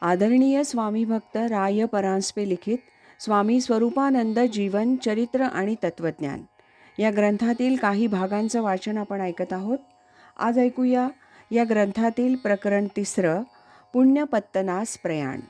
आदरणीय स्वामी भक्त राय परांजपे लिखित स्वामी स्वरूपानंद जीवन चरित्र आणि तत्वज्ञान या ग्रंथातील काही भागांचं वाचन आपण ऐकत आहोत. आज ऐकूया या ग्रंथातील प्रकरण तिसरं पुण्यपत्तनास प्रयाण.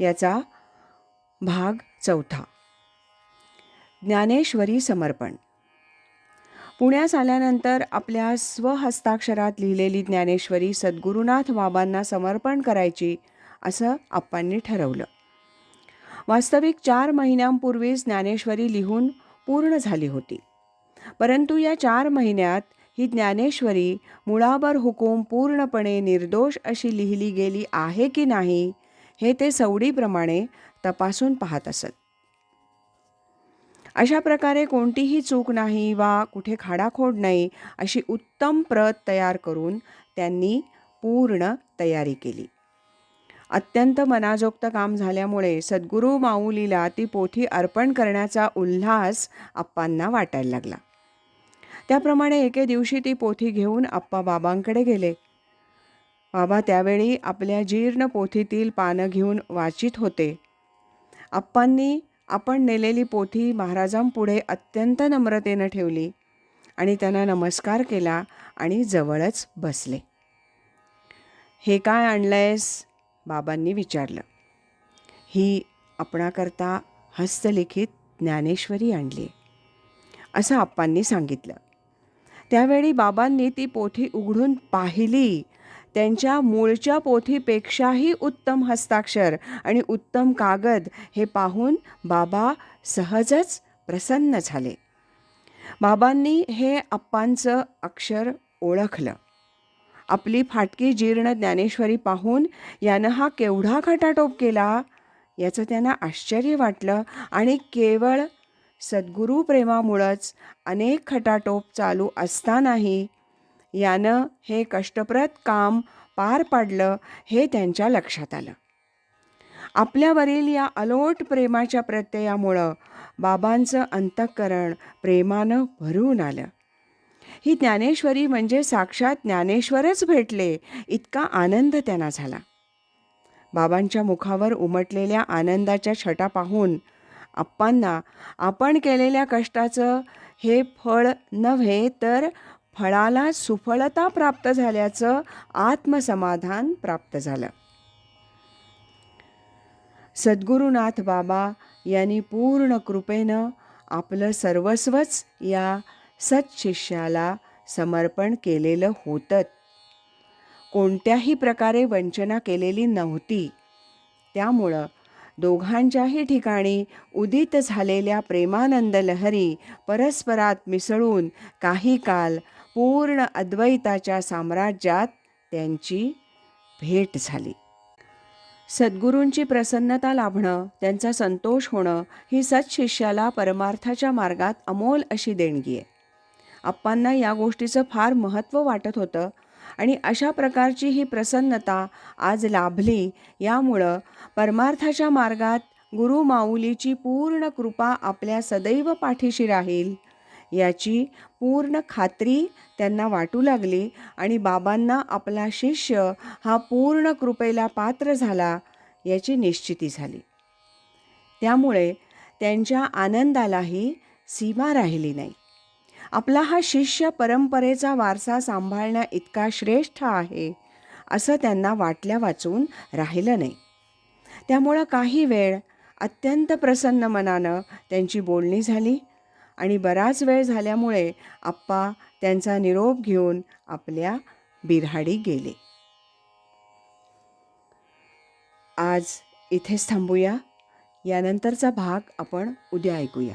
याचा भाग चौथा. ज्ञानेश्वरी समर्पण. पुण्यास आल्यानंतर आपल्या स्वहस्ताक्षरात लिहिलेली ज्ञानेश्वरी सद्गुरुनाथ बाबांना समर्पण करायची असं आप्पांनी ठरवलं. वास्तविक चार महिन्यांपूर्वीच ज्ञानेश्वरी लिहून पूर्ण झाली होती. परंतु या चार महिन्यात ही ज्ञानेश्वरी मुळावर हुकूम पूर्णपणे निर्दोष अशी लिहिली गेली आहे की नाही हे ते सवडीप्रमाणे तपासून पाहत असत. अशा प्रकारे कोणतीही चूक नाही वा कुठे खाडाखोड नाही अशी उत्तम प्रत तयार करून त्यांनी पूर्ण तयारी केली. अत्यंत मनाजोक्त काम झाल्यामुळे सद्गुरू माऊलीला ती पोथी अर्पण करण्याचा उल्हास आप्पांना वाटायला लागला. त्याप्रमाणे एके दिवशी ती पोथी घेऊन आप्पा बाबांकडे गेले. बाबा त्यावेळी आपल्या जीर्ण पोथीतील पानं घेऊन वाचित होते. आप्पांनी आपण नेलेली पोथी महाराजांपुढे अत्यंत नम्रतेनं ठेवली आणि त्यांना नमस्कार केला आणि जवळच बसले. हे काय आणलंयस? बाबांनी विचारलं. ही आपणाकरता हस्तलिखित ज्ञानेश्वरी आणली. असं आप्पांनी सांगितलं. त्यावेळी बाबांनी ती पोथी उघडून पाहिली त्यांच्या मूळच्या पोथीपेक्षाही उत्तम हस्ताक्षर आणि उत्तम कागद हे पाहून बाबा सहजच प्रसन्न झाले. बाबांनी हे अप्पांचं अक्षर ओळखलं. आपली फाटकी जीर्ण ज्ञानेश्वरी पाहून यानं हा केवढा खटाटोप केला याचं त्यांना आश्चर्य वाटलं आणि केवळ सद्गुरू प्रेमामुळंच अनेक खटाटोप चालू असतानाही यानं हे कष्टप्रद काम पार पाडलं हे त्यांच्या लक्षात आलं. आपल्यावरील या अलोट प्रेमाच्या प्रत्ययामुळं बाबांचं अंतःकरण प्रेमानं भरून आलं. ही ज्ञानेश्वरी म्हणजे साक्षात ज्ञानेश्वरच भेटले इतका आनंद त्यांना झाला. बाबांच्या मुखावर उमटलेल्या आनंदाच्या छटा पाहून आप्पांना आपण केलेल्या कष्टाचं हे फळ नव्हे तर फळाला सुफळता प्राप्त झाल्याचं आत्मसमाधान प्राप्त झालं. सद्गुरुनाथ बाबा यांनी पूर्ण कृपेनं आपलं सर्वस्वच या सत्शिष्याला समर्पण केलेलं होतं. कोणत्याही प्रकारे वंचना केलेली नव्हती. त्यामुळं दोघांच्याही ठिकाणी उदित झालेल्या प्रेमानंद लहरी परस्परात मिसळून काही काल पूर्ण अद्वैताच्या साम्राज्यात त्यांची भेट झाली. सद्गुरूंची प्रसन्नता लाभणं त्यांचा संतोष होणं ही सत्शिष्याला परमार्थाच्या मार्गात अमोल अशी देणगी आहे आप्पांना या गोष्टीचं फार महत्त्व वाटत होतं आणि अशा प्रकारची ही प्रसन्नता आज लाभली. यामुळं परमार्थाच्या मार्गात गुरु माऊलीची पूर्ण कृपा आपल्या सदैव पाठीशी राहील. याची पूर्ण खात्री त्यांना वाटू लागली आणि बाबांना आपला शिष्य हा पूर्ण कृपेला पात्र झाला याची निश्चिती झाली. त्यामुळे त्यांच्या आनंदालाही सीमा राहिली नाही. आपला हा शिष्य परंपरेचा वारसा सांभाळण्या इतका श्रेष्ठ आहे असं त्यांना वाटल्या वाचून राहिलं नाही. त्यामुळं काही वेळ अत्यंत प्रसन्न मनानं त्यांची बोलणी झाली आणि बराच वेळ झाल्यामुळे आप्पा त्यांचा निरोप घेऊन आपल्या बिरहाडी गेले. आज इथेच थांबूया. यानंतरचा भाग आपण उद्या ऐकूया.